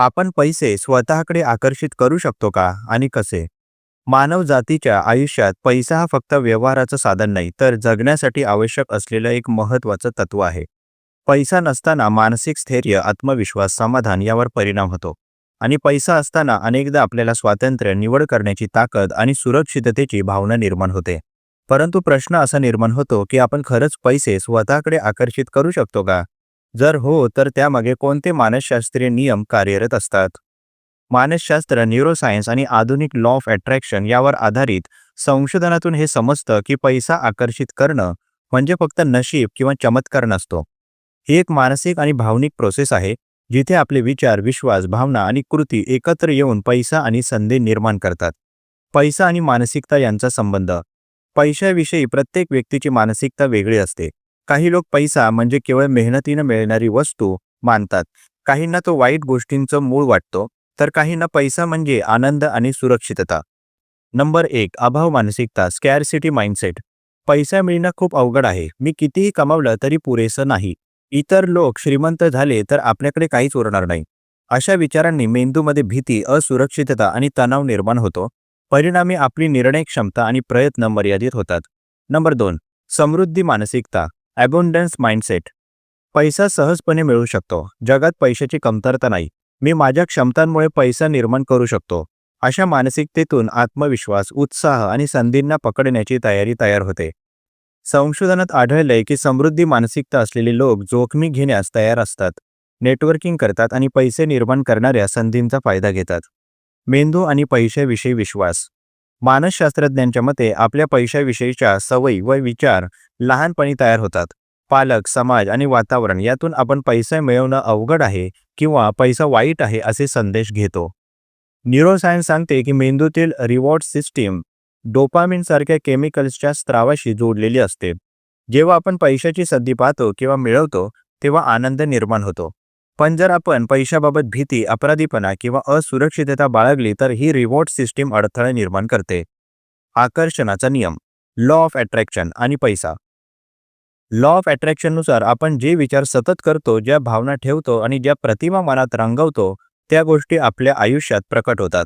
आपण पैसे स्वतःकडे आकर्षित करू शकतो का आणि कसे? मानव जातीच्या आयुष्यात पैसा हा फक्त व्यवहाराचं साधन नाही तर जगण्यासाठी आवश्यक असलेलं एक महत्त्वाचं तत्व आहे. पैसा नसताना मानसिक स्थैर्य आत्मविश्वास समाधान यावर परिणाम होतो. आणि पैसा असताना अनेकदा आपल्याला स्वातंत्र्य निवड करण्याची ताकद आणि सुरक्षिततेची भावना निर्माण होते. परंतु प्रश्न असा निर्माण होतो की आपण खरंच पैसे स्वतःकडे आकर्षित करू शकतो का? जर हो तर त्यामागे कोणते मानसशास्त्रीय नियम कार्यरत असतात? मानसशास्त्र न्यूरोसायन्स आणि आधुनिक लॉ ऑफ अट्रॅक्शन यावर आधारित संशोधनातून हे समजतं की पैसा आकर्षित करणं म्हणजे फक्त नशीब किंवा चमत्कार नसतो. ही एक मानसिक आणि भावनिक प्रोसेस आहे जिथे आपले विचार विश्वास भावना आणि कृती एकत्र येऊन पैसा आणि संधी निर्माण करतात. पैसा आणि मानसिकता यांचा संबंध. पैशाविषयी प्रत्येक व्यक्तीची मानसिकता वेगळी असते. काही लोक पैसा म्हणजे केवळ मेहनतीनं मिळणारी वस्तू मानतात. काहींना तो वाईट गोष्टींचं मूळ वाटतो तर काहींना पैसा म्हणजे आनंद आणि सुरक्षितता. नंबर एक अभाव मानसिकता स्कॅरसिटी माइंडसेट पैसा मिळणं खूप अवघड आहे. मी कितीही कमावलं तरी पुरेसं नाही. इतर लोक श्रीमंत झाले तर आपल्याकडे काहीच उरणार नाही. अशा विचारांनी मेंदूमध्ये भीती असुरक्षितता आणि तणाव निर्माण होतो. परिणामी आपली निर्णय क्षमता आणि प्रयत्न मर्यादित होतात. नंबर दोन समृद्धी मानसिकता. ॲबोंडन्स माइंडसेट पैसा सहजपणे मिळू शकतो. जगात पैशाची कमतरता नाही. मी माझ्या क्षमतांमुळे पैसा निर्माण करू शकतो. अशा मानसिकतेतून आत्मविश्वास उत्साह आणि संधींना पकडण्याची तयारी तयार होते. संशोधनात आढळलंय की समृद्धी मानसिकता असलेले लोक जोखमी घेण्यास तयार असतात. नेटवर्किंग करतात आणि पैसे निर्माण करणाऱ्या संधींचा फायदा घेतात. मेंदू आणि पैशाविषयी विश्वास. मानसशास्त्रज्ञांच्या मते आपल्या पैशाविषयीच्या सवयी व विचार लहानपणी तयार होतात. पालक समाज आणि वातावरण यातून आपण पैसे मिळवणं अवघड आहे किंवा पैसा वाईट आहे असे संदेश घेतो. न्यूरोसायन्स सांगते की मेंदूतील रिवॉर्ड सिस्टीम डोपामिनसारख्या केमिकल्सच्या स्त्रावाशी जोडलेली असते. जेव्हा आपण पैशाची संधी पाहतो किंवा मिळवतो तेव्हा आनंद निर्माण होतो. पण जर आपण पैशाबाबत भीती अपराधीपणा किंवा असुरक्षितता बाळगली तर ही रिवॉर्ड सिस्टीम अडथळा निर्माण करते. आकर्षणाचा नियम. लॉ ऑफ अट्रॅक्शन आणि पैसा. लॉ ऑफ अट्रॅक्शननुसार आपण जे विचार सतत करतो ज्या भावना ठेवतो आणि ज्या प्रतिमा मनात रंगवतो त्या गोष्टी आपल्या आयुष्यात प्रकट होतात.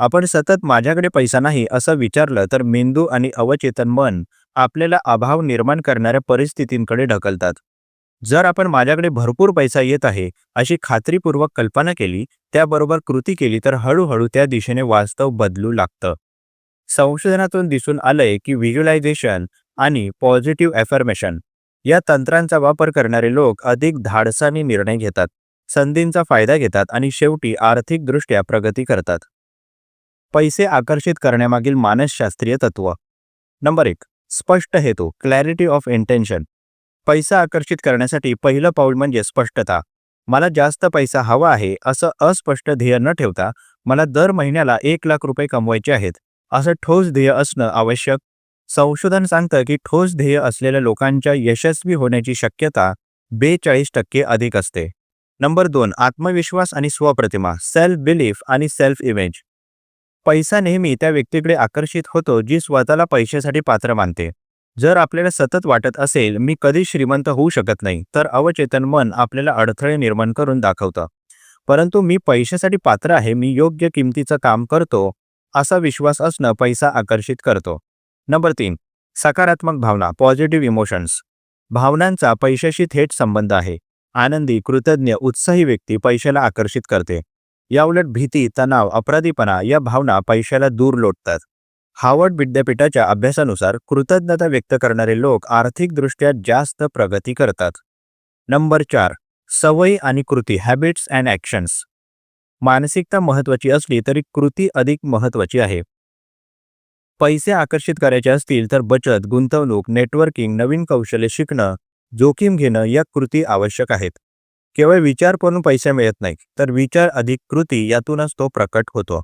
आपण सतत माझ्याकडे पैसा नाही असं विचारलं तर मेंदू आणि अवचेतन मन आपल्याला अभाव निर्माण करणाऱ्या परिस्थितींकडे ढकलतात. जर आपण माझ्याकडे भरपूर पैसा येत आहे अशी खात्रीपूर्वक कल्पना केली त्याबरोबर कृती केली तर हळूहळू त्या दिशेने वास्तव बदलू लागतं. संशोधनातून दिसून आलंय की व्हिज्युलायझेशन आणि पॉझिटिव्ह ॲफर्मेशन या तंत्रांचा वापर करणारे लोक अधिक धाडसाने निर्णय घेतात संधींचा फायदा घेतात आणि शेवटी आर्थिकदृष्ट्या प्रगती करतात. पैसे आकर्षित करण्यामागील मानसशास्त्रीय तत्व. नंबर एक स्पष्ट हेतू क्लॅरिटी ऑफ इंटेन्शन पैसा आकर्षित करण्यासाठी पहिलं पाऊल म्हणजे स्पष्टता. मला जास्त पैसा हवा आहे असं अस्पष्ट ध्येय न ठेवता मला दर महिन्याला एक लाख रुपये कमवायचे आहेत असं ठोस ध्येय असणं आवश्यक. संशोधन सांगतं की ठोस ध्येय असलेल्या लोकांच्या यशस्वी होण्याची शक्यता बेचाळीस टक्के अधिक असते. नंबर दोन आत्मविश्वास आणि स्वप्रतिमा सेल्फ बिलीफ आणि सेल्फ इमेज पैसा नेहमी त्या व्यक्तीकडे आकर्षित होतो जी स्वतःला पैशासाठी पात्र मानते. जर आपल्याला सतत वाटत असेल मी कधी श्रीमंत होऊ शकत नाही तर अवचेतन मन आपल्याला अडथळे निर्माण करून दाखवतं. परंतु मी पैशासाठी पात्र आहे मी योग्य किमतीचं काम करतो असा विश्वास असणं पैसा आकर्षित करतो. नंबर तीन. सकारात्मक भावना पॉझिटिव्ह इमोशन्स भावनांचा पैशाशी थेट संबंध आहे. आनंदी कृतज्ञ उत्साही व्यक्ती पैशाला आकर्षित करते. याउलट भीती तणाव अपराधीपणा या भावना पैशाला दूर लोटतात. हार्वर्ड विद्यापीठाच्या अभ्यासानुसार कृतज्ञता व्यक्त करणारे लोक आर्थिकदृष्ट्या जास्त प्रगती करतात. नंबर चार. सवयी आणि कृती हॅबिट्स अँड ॲक्शन्स मानसिकता महत्त्वाची असली तरी कृती अधिक महत्त्वाची आहे. पैसे आकर्षित करायचे असतील तर बचत गुंतवणूक नेटवर्किंग नवीन कौशल्य शिकणं जोखीम घेणं या कृती आवश्यक आहेत. केवळ विचार करून पैसे मिळत नाही तर विचार अधिक कृती यातूनच तो प्रकट होतो.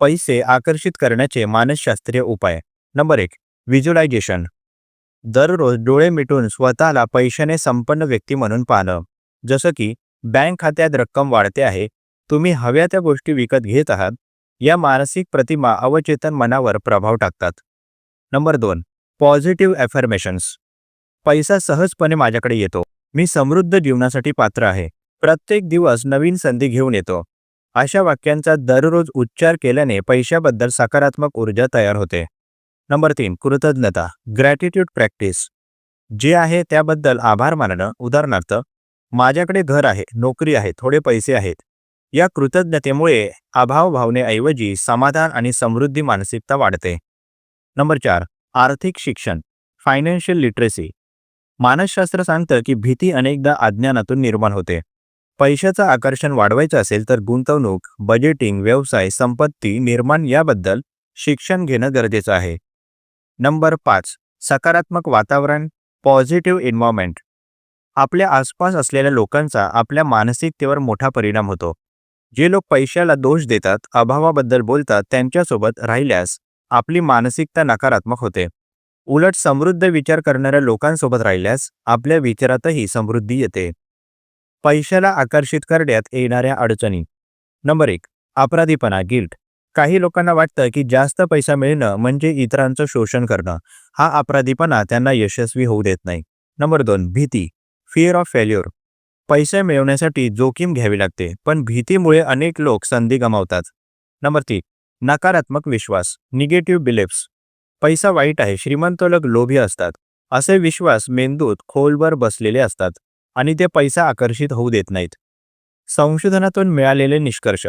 पैसे आकर्षित करण्याचे मानसशास्त्रीय उपाय. नंबर एक व्हिज्युलायझेशन दररोज डोळे मिटून स्वतःला पैशाने संपन्न व्यक्ती म्हणून पाहणं. जसं की बँक खात्यात रक्कम वाढते आहे तुम्ही हव्या त्या गोष्टी विकत घेत आहात या मानसिक प्रतिमा अवचेतन मनावर प्रभाव टाकतात. नंबर दोन पॉझिटिव्ह ॲफर्मेशन्स पैसा सहजपणे माझ्याकडे येतो. मी समृद्ध जीवनासाठी पात्र आहे. प्रत्येक दिवस नवीन संधी घेऊन येतो. अशा वाक्यांचा दररोज उच्चार केल्याने पैशाबद्दल सकारात्मक ऊर्जा तयार होते. नंबर तीन कृतज्ञता. ग्रॅटिट्यूड प्रॅक्टिस जे आहे त्याबद्दल आभार मानणं उदाहरणार्थ माझ्याकडे घर आहे नोकरी आहे थोडे पैसे आहेत. या कृतज्ञतेमुळे अभाव भावनेऐवजी समाधान आणि समृद्धी मानसिकता वाढते. नंबर चार आर्थिक शिक्षण फायनान्शियल लिटरेसी मानसशास्त्र सांगतं की भीती अनेकदा अज्ञानातून निर्माण होते. पैशाचं आकर्षण वाढवायचं असेल तर गुंतवणूक बजेटिंग व्यवसाय संपत्ती निर्माण याबद्दल शिक्षण घेणं गरजेचं आहे. नंबर पाच सकारात्मक वातावरण पॉझिटिव्ह एन्व्हायरमेंट आपल्या आसपास असलेल्या लोकांचा आपल्या मानसिकतेवर मोठा परिणाम होतो. जे लोक पैशाला दोष देतात अभावाबद्दल बोलतात त्यांच्यासोबत राहिल्यास आपली मानसिकता नकारात्मक होते. उलट समृद्ध विचार करणाऱ्या लोकांसोबत राहिल्यास आपल्या विचारातही समृद्धी येते. पैशाला आकर्षित करण्यात येणाऱ्या अडचणी. नंबर एक अपराधीपणा गिल्ट. काही लोकांना वाटतं की जास्त पैसा मिळणं म्हणजे इतरांचं शोषण करणं. हा अपराधीपणा त्यांना यशस्वी होऊ देत नाही. नंबर दोन भीती. फिअर ऑफ फेल्युअर पैसे मिळवण्यासाठी जोखीम घ्यावी लागते पण भीतीमुळे अनेक लोक संधी गमावतात. नंबर तीन नकारात्मक विश्वास निगेटिव्ह बिलिफ्स पैसा वाईट आहे श्रीमंत लोक लोभी असतात. असे विश्वास मेंदूत खोलवर बसलेले असतात आणि ते पैसा आकर्षित होऊ देत नाहीत. संशोधनातून मिळालेले निष्कर्ष.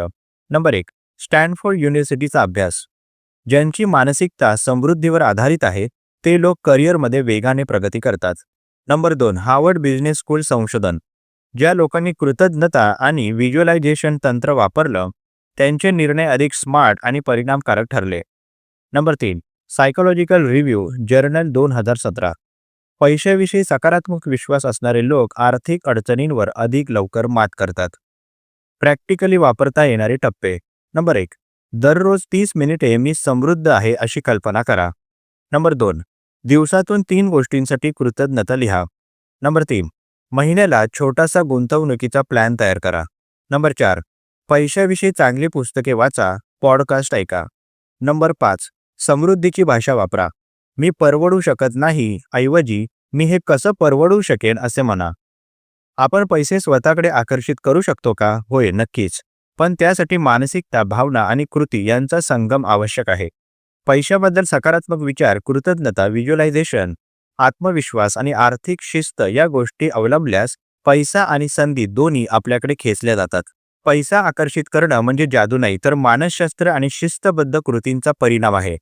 नंबर एक स्टॅनफोर्ड युनिव्हर्सिटीचा अभ्यास. ज्यांची मानसिकता समृद्धीवर आधारित आहे ते लोक करिअरमध्ये वेगाने प्रगती करतात. नंबर दोन हार्वर्ड बिझनेस स्कूल संशोधन. ज्या लोकांनी कृतज्ञता आणि व्हिज्युअलायझेशन तंत्र वापरलं त्यांचे निर्णय अधिक स्मार्ट आणि परिणामकारक ठरले. नंबर तीन सायकोलॉजिकल रिव्ह्यू जर्नल दोन हजार सतरा. पैशाविषयी सकारात्मक विश्वास असणारे लोक आर्थिक अडचणींवर अधिक लवकर मात करतात. प्रॅक्टिकली वापरता येणारे टप्पे. नंबर एक दररोज तीस मिनिटे मी समृद्ध आहे अशी कल्पना करा. नंबर दोन दिवसातून तीन गोष्टींसाठी कृतज्ञता लिहा. नंबर तीन महिन्याला छोटासा गुंतवणुकीचा प्लॅन तयार करा. नंबर चार. पैशाविषयी चांगली पुस्तके वाचा पॉडकास्ट ऐका. नंबर पाच. समृद्धीची भाषा वापरा. मी परवडू शकत नाही ऐवजी मी हे कसं परवडू शकेन असे म्हणा. आपण पैसे स्वतःकडे आकर्षित करू शकतो का? होय नक्कीच. पण त्यासाठी मानसिकता भावना आणि कृती यांचा संगम आवश्यक आहे. पैशाबद्दल सकारात्मक विचार कृतज्ञता व्हिज्युअलायझेशन आत्मविश्वास आणि आर्थिक शिस्त या गोष्टी अवलंबल्यास पैसा आणि संधी दोन्ही आपल्याकडे खेचल्या जातात. पैसा आकर्षित करणं म्हणजे जादू नाही तर मानसशास्त्र आणि शिस्तबद्ध कृतींचा परिणाम आहे.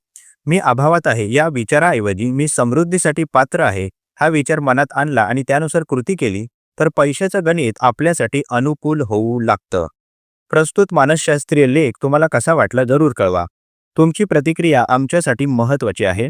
मी अभावात आहे या विचाराऐवजी मी समृद्धीसाठी पात्र आहे हा विचार मनात आणला आणि त्यानुसार कृती केली तर पैशाचं गणित आपल्यासाठी अनुकूल होऊ लागतं. प्रस्तुत मानसशास्त्रीय लेख तुम्हाला कसा वाटला जरूर कळवा. तुमची प्रतिक्रिया आमच्यासाठी महत्त्वाची आहे.